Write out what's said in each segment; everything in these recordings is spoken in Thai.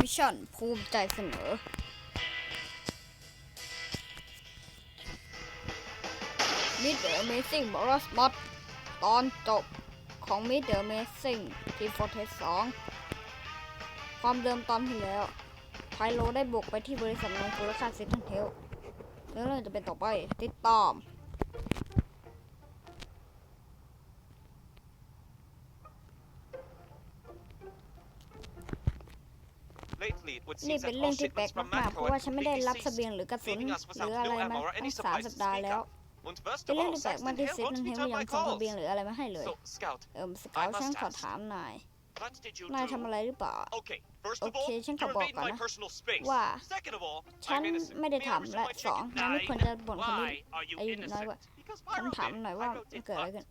วิชั่นภูมิใจเสนอ Meet the Amazing b o r o s Mod ตอนจบของ Meet the Amazing ทีฟอร์เทส2ความเดิมตอนที่แล้วไพโลได้บุกไปที่บริษัทนงฟูและคาซิทเทนเทลเรื่องจะเป็นต่อไปติดตาม นี่เป็นเรื่องที่แปลกมากๆเพราะว่าฉันไม่ได้รับเสบียงหรือกระสุนหรืออะไรมาตั้งสามสัปดาห์แล้วเป็นเรื่องที่แปลกมากที่ซิดนันเฮลไม่ยอมส่งเสบียงหรืออะไรมาให้เลยเอิมสเกลฉันขอถามนายนายทำอะไรหรือเปล่า โอเค ฉันขอบอกก่อนนะ ว่าว่าฉัฉันนไม่ไม่ได้ได้ถามทำและและสสอองงนายนายไม่ไม่คคววรรจะจะบ่นบ่นคคนนนี้นี้อาอายุยุน้น้ออยยกกว่าว่า ฉัฉันนถาถามมหหน่น่ออยยว่าว่ามันเกิเกิดดอะอะไรไรขึ้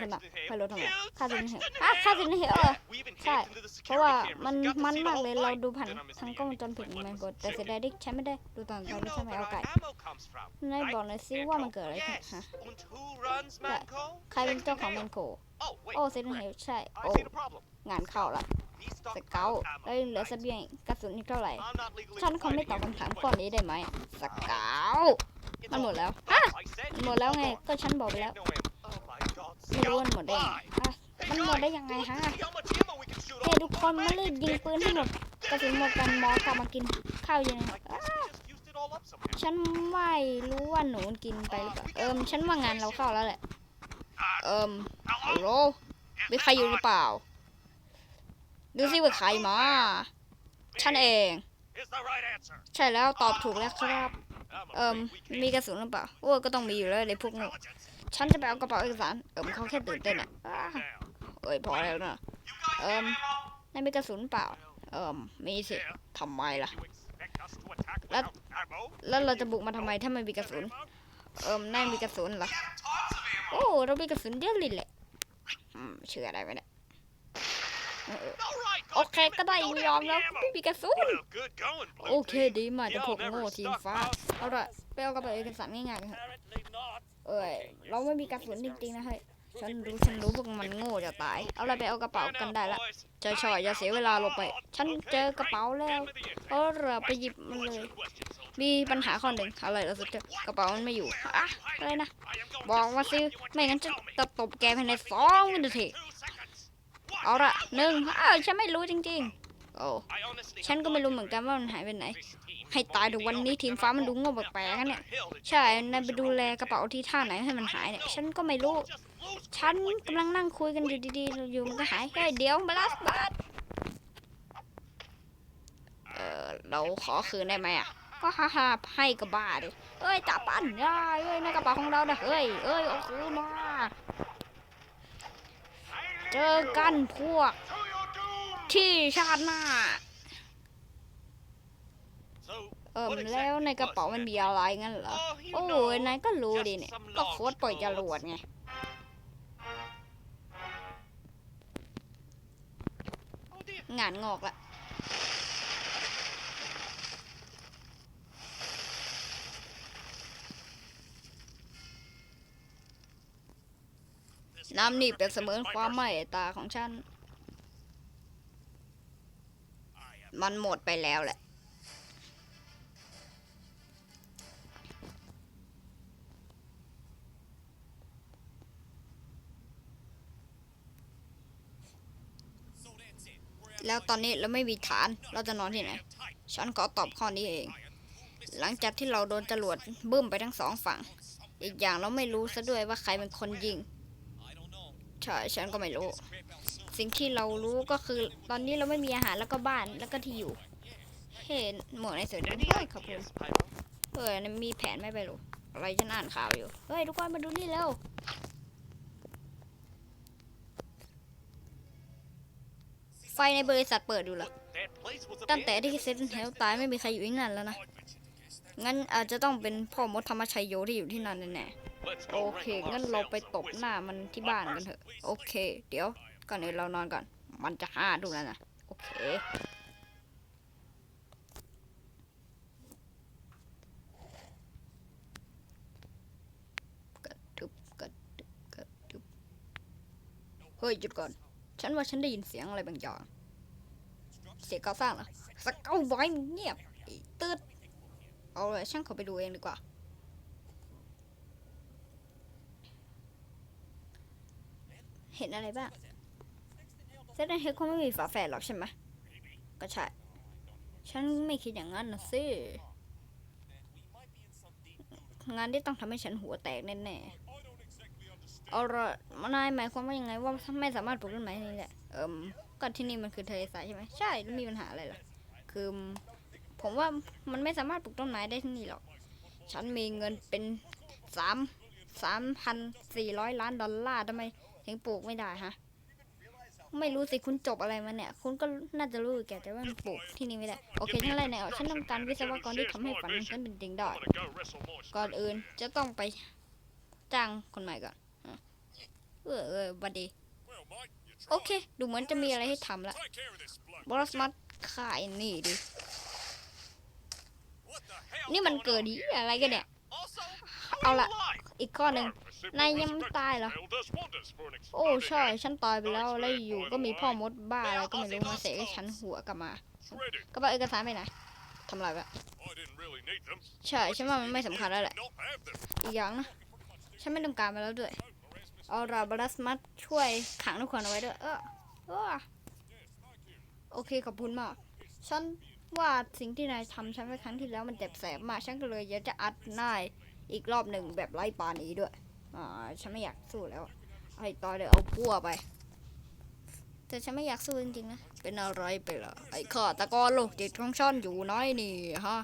ขึ้นนไพไพโลโลทำทำไมไมค่าค่าซิซินนเฮเฮลลอะค่าซินเฮลเหรอใช่ใช่เพราะว่ามันมันมากเลยเราดูผ่านทางกล้องวงจรปิดมันกดแต่เสียดายที่ฉันไม่ได้ดูตอนตอนที่ฉันไม่เอาไก่นายบอกหน่อยซิว่ามันเกิดอะไรขึ้นฮะใครเป็นเจ้าของแมนโคโอ้โอ้เซเซ็นนเฮเฮลลใช่โอ้โอ้งานเข้าละสสเกเกลลแล้วยังเหลือเสบียงอีกกระสุนอีกเท่าไหร่ ฉัฉันนคคงงไม่ไม่ตตออบบคำคำถาถามมข้ข้ออนี้นี้ได้ไหมสเกล มันหมดแล้วฮะมันหมดแล้วไง ก็ฉันบอกไปแล้วไม่รู้ว่ามันหมดได้ยังไงอะมันหมดได้ยังไงฮะเฮ้ยทุกคนมารีบยิงปืนให้หมดกระสุนหมดกันหมอกลับมากินข้าวเย็นอะฉันไม่รู้ว่าหนูกินไปหรือเปล่า เอิมฉันว่างานเราเข้าแล้วแหละ เอิมฮัลโหลมีใครอยู่หรือเปล่า ดูสิว่าใครมา ฉันเอง ใช่แล้วตอบถูกแล้วครับ เอิมมีกระสุนหรือเปล่าโอ้ก็ต้องมีอยู่แล้วในพวกนี้ฉันจะไปเอากระเป๋าเอกสารเอิมเขาแค่ตื่นเต้นอะเอ้ยพอแล้วนะเอิมนายมีกระสุนเปล่า เอิมมีสิทำไมล่ะแล้วแล้วเราจะบุกมาทำไมถ้าไม่มีกระสุน เอิมนายมีกระสุนเหรอโอ้เรามีกระสุนเยอะเลยแหละเชื่ออะได้ไหมเนี่ย โอเคก็ได้ยอมแล้วไม่มีกระสุนโอเคดีมากจะพวกโง่ทีมฟ้าเอาละไปเอากระเป๋าเอกสารง่ายๆกันเถอะเอ้ยเราไม่มีกระสุนจริงๆนะเฮ้ยฉันรู้ฉันรู้พวกมันโง่จะตาย เอาละไปเอากระเป๋ากันได้ละจอยชอยอย่าเสียเวลาลงไป ฉันเจอกระเป๋าแล้วเออเราไปหยิบมันเลย มีปัญหาข้อหนึ่งอะไรเราสุดเจอกระเป๋ามันไม่อยู่อะอะไรนะ บอกมาสิไม่งั้นจะตะตบแกภายในสองวินาที เอาละหนึ่งอ้าวฉันไม่รู้จริง ๆ โอ้ฉันก็ไม่รู้เหมือนกันว่ามันหายไปไหน ให้ตายดูวันนี้ทีมฟ้ามันดูโง่แปลกๆนะเนี่ยใช่นายไปดูแลกระเป๋าที่ท่าไหนให้มันหายเนี่ยฉันก็ไม่รู้ ฉันกำลังนั่งคุยกันอยู่ดีๆอยู่มันก็หายเฮ้ยเดี๋ยวบลัสบัสเออเราขอคืนได้ไหมอะก็ฮ่าฮ่าให้ก็บ้าดิเอ้ยจับปันได้เอ้ยในกระเป๋าของเรานะเอ้ยเอ้ยเอาคืนมา เจอกันพวกที่ชาติหน้า เอิมแล้วในกระเป๋ามันมีอะไรงั้นเหรอ โอ้ยนายก็รู้ดิเนี่ย ก็โค้ดปล่อยจรวดไงงานงอกละ น้ำนี่เปรียบเสมือนความไม่ตาของฉัน มันหมดไปแล้วแหละ แล้วตอนนี้เราไม่มีฐาน เราจะนอนที่ไหน ฉันขอตอบข้อนี้เอง หลังจากที่เราโดนจรวดบึ้มไปทั้งสองฝั่ง อีกอย่างเราไม่รู้ซะด้วยว่าใครเป็นคนยิง ใช่ฉันก็ไม่รู้ สิ่งที่เรารู้ก็คือตอนนี้เราไม่มีอาหารแล้วก็บ้านแล้วก็ที่อยู่ เห็นหมวกในสือดุเฮ้ยขอบคุณเออนี่มีแผนไม่ไปรู้อะไรฉันอ่านข่าวอยู่ เฮ้ย ทุกคนมาดูนี่เร็วไฟในบริษัทเปิดอยู่เหรอตั้งแต่ที่เซนเฮลตายไม่มีใครอยู่ที่นั่นแล้วนะ งั้นอาจจะต้องเป็นพ่อมดธรรมชัยโยที่อยู่ที่นั่นแน่ๆ โอเคงั้นเราไปตบหน้ามันที่บ้านกันเถอะ โอเค เดี๋ยว ก่อนอื่นเรานอนก่อน มันจะห้าดูแล้วนะ โอเค กระดึบกระดึบกระดึบเฮ้ยหยุดก่อน ฉันว่าฉันได้ยินเสียงอะไรบางอย่าง เสียงก่อสร้างเหรอสเกลบอยเงียบไอ้ตืดเอาเลยช่างเขาไปดูเองดีกว่า ห็นอะไรบ้างเซตเฮดคงไม่มีฝาแฝดหรอกใช่ไหมก็ใช่ ฉันไม่คิดอย่างนั้นนะสิงานที่ต้องทำให้ฉันหัวแตกแน่ๆเอาละมานายหมายความว่ายังไงว่าไม่สามารถปลูกต้นไม้นี่แหละ เอิมก็ที่นี่มันคือทะเลทรายใช่ไหมใช่แล้วมีปัญหาอะไรล่ะ คือผมว่ามันไม่สามารถปลูกต้นไม้ได้ที่นี่หรอก ฉันมีเงินเป็นสามสามพันสี่ร้อยล้านดอลลาร์ทำไม ถึงปลูกไม่ได้ฮะ ไม่รู้สิคุณจบอะไรมาเนี่ย คุณก็น่าจะรู้แก่แต่ว่ามันปลูกที่นี่ไม่ได้ โอเคทั้งไรไหนออกฉันต้องการวิศวกรที่ทำให้ฝันของฉันเป็นจริงได้ ก่อนอื่นจะต้องไปจ้างคนใหม่ก่อนเออเออบัดดี โอเค ดูเหมือนจะมีอะไรให้ทำละบอสมัดขายนี่ดิ นี่มันเกิดดีอะไรกันเนี่ย เอาละ อีกข้อหนึ่งนายยังไม่ตายเหรอ โอ้ใช่ ฉันตายไปแล้ว แล้วอยู่ก็มีพ่อมดบ้าอะไรก็ไม่รู้มาเสกให้ฉันหัวกลับมา ก็บอกเอกสารไปไหนทำอะไรวะใช่ ฉันว่ามันไม่สำคัญแล้วแหละ อีกอย่างนะ ฉันไม่ต้องการมาแล้วด้วยเอาราบรัสมัดช่วยขังทุกคนเอาไว้ด้วย เออเออโอเค ขอบคุณมาก ฉันว่าสิ่งที่นายทำฉันไปครั้งที่แล้วมันเจ็บแสบมาก ฉันก็เลยอยากจะอัดนาย อีกรอบหนึ่งแบบไล่ปานี้ด้วย อ่า ฉันไม่อยากสู้แล้ว ไอ้ต่อเลยเอาพั่วไป แต่ฉันไม่อยากสู้จริงๆนะ เป็นอะไรไปล่ะ ไอ้ข้าตะกอนโลกจิตของฉันอยู่น้อยนี่ฮะ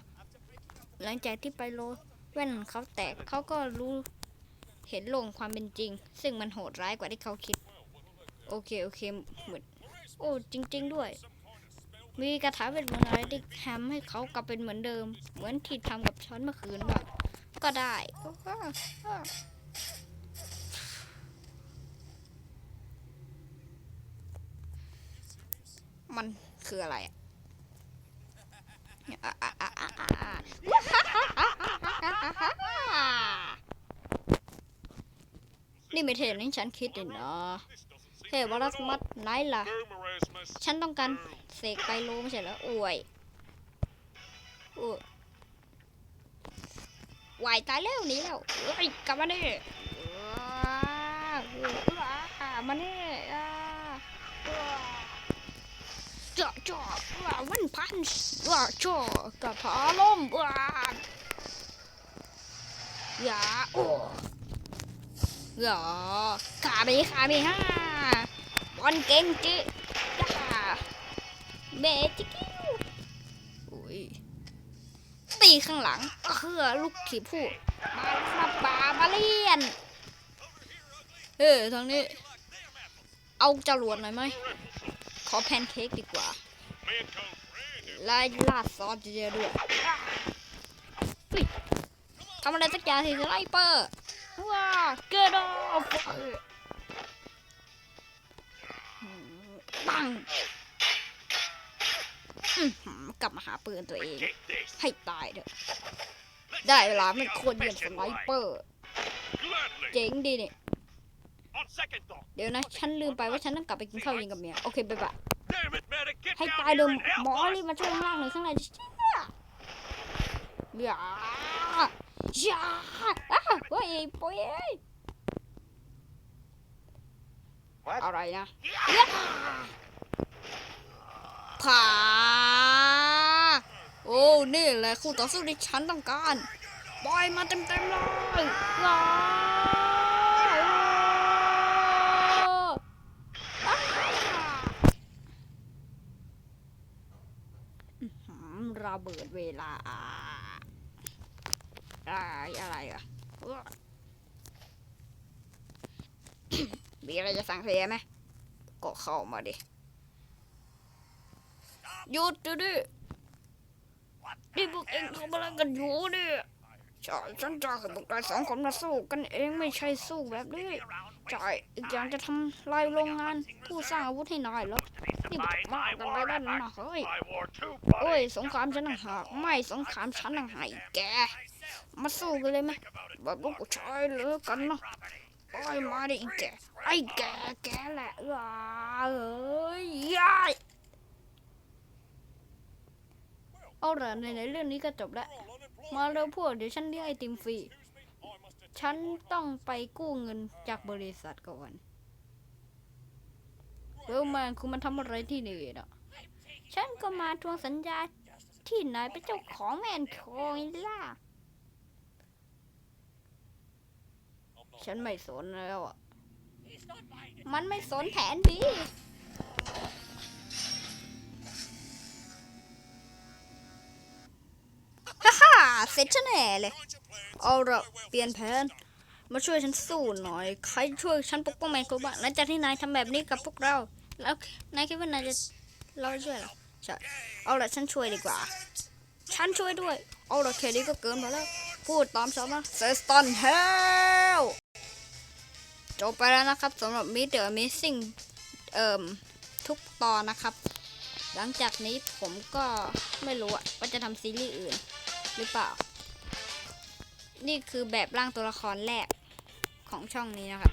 หลังจากที่ไปโลแว่นเขาแตกเขาก็รู้เห็นลงความเป็นจริง ซึ่งมันโหดร้ายกว่าที่เขาคิด โอเค โอเคเหมือนโอ้จริง ๆ ด้วย มีกระถาเวทมนต์อะไรที่ทำให้เขากลับเป็นเหมือนเดิม เหมือนที่ทำกับฉันเมื่อคืนแบบ ก็ได้ มันคืออะไรอะนี่ไม่เท่นี่ฉันคิดเลยนะเฮ้วรัสมัดไหนล่ะ ฉันต้องการเสกไปโลไม่ใช่เหรออวยอวย วายตายแล้วหนีแล้วเอ้ยกลับมาดิว้าวว้ามานี่อ่าจ่อจ่อว้ามันพันว้าจ่อกระเพาะลมว้าอย่าโอ้อย่าขาไปขาไปฮ่าบอลเก่งจิย่าเบจิก ตีข้างหลังเออลูกขี่ผู้มาครับบาบาเลียนเฮ้ยทางนี้ เอาจรวดหน่อยไหมขอแพนเค้กดีกว่าลายลาดซอสเยอะๆด้วยทำอะไรสักอย่างสิสไนเปอร์ว้าเกิดออฟปังอื้อหือ กลับมาหาปืนตัวเอง ให้ตายเถอะ ได้เวลาไม่ควรเรียนสไนเปอร์ เจ๋งดีเนี่ย เดี๋ยวนะ ฉันลืมไปว่าฉันต้องกลับไปกินข้าวเย็นกับเมีย โอเคไปบะให้ตายเดิมหมอรีบมาช่วยข้างล่างหน่อยข้างในเชี่ยอย่าอย่าอ้าเฮ้ยปอยเอ้ยอะไรนะอย่าผาโอ้ นี่แหละคู่ต่อสู้ที่ฉันต้องการปล่อยมาเต็มๆเลยว้าระเบิดเวลาอะไรอะไรอะมีอะไรจะสั่งเสียไหมก็เข้ามาดิหยุดดิดิ เองทำอะไรกันอยู่เนี่ยใช่ฉันจะให้พวกนายสองคนมาสู้กันเองไม่ใช่สู้แบบนี้ใช่อีกอย่างจะทำลายโรงงานผู้สร้างอาวุธให้นายเหรอนี่มันจะมากกันไปแล้วนะเฮ้ยโอ้ยสงครามฉันต่างหากไม่สงครามฉันต่างหากแกมาสู้กันเลยไหมแบบลูกผู้ชายเลยกันเนาะโอ้ยมาดิไอ้แกไอ้แกแกแหละว้าเอ้ยยาย เอาละในในๆเรื่องนี้ก็จบแล้ว มาเร็วพวกเดี๋ยวฉันเลี้ยงไอติมฟรี ฉันต้องไปกู้เงินจากบริษัทก่อนเร็วมาคุณมาทำอะไรที่นี่เนาะฉันก็มาทวงสัญญาที่นายเป็นเจ้าของแมนโคยล่ะ ฉันไม่สนแล้วอะ มันไม่สนแผนดี เสร็จฉันแน่เลย เอาละเปลี่ยนแผน มาช่วยฉันสู้หน่อย ใครช่วยฉันปกป้องแมนโคบ้างหลังจากที่นายทำแบบนี้กับพวกเรา แล้วนายคิดว่านายจะเราช่วยเหรอใช่เอาละฉันช่วยดีกว่า ฉันช่วยด้วย เอาละแค่นี้ก็เกินไปแล้ว พูดตามฉันนะเซสตันเฮลจบไปแล้วนะครับสำหรับมิเตอร์มิสซิ่งเอ่มทุกตอนนะครับ หลังจากนี้ผมก็ไม่รู้ว่าจะทำซีรีส์อื่น หรือเปล่า นี่คือแบบร่างตัวละครแรกของช่องนี้นะครับ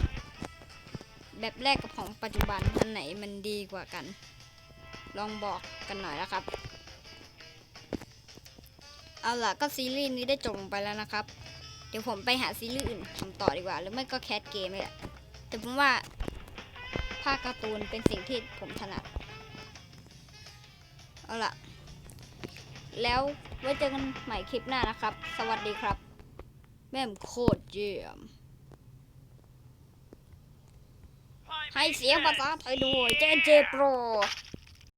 แบบแรกกับของปัจจุบันอันไหนมันดีกว่ากัน ลองบอกกันหน่อยนะครับ เอาล่ะก็ซีรีส์นี้ได้จบลงไปแล้วนะครับ เดี๋ยวผมไปหาซีรีส์อื่นทำต่อดีกว่า หรือไม่ก็แคสเกมนี่แหละแต่ผมว่าภาคการ์ตูนเป็นสิ่งที่ผมถนัด เอาล่ะ แล้วไว้เจอกันใหม่คลิปหน้านะครับ สวัสดีครับ แม่มโคตรเยี่ยม ให้เสียงภาษาไทยด้วยเจเจโปร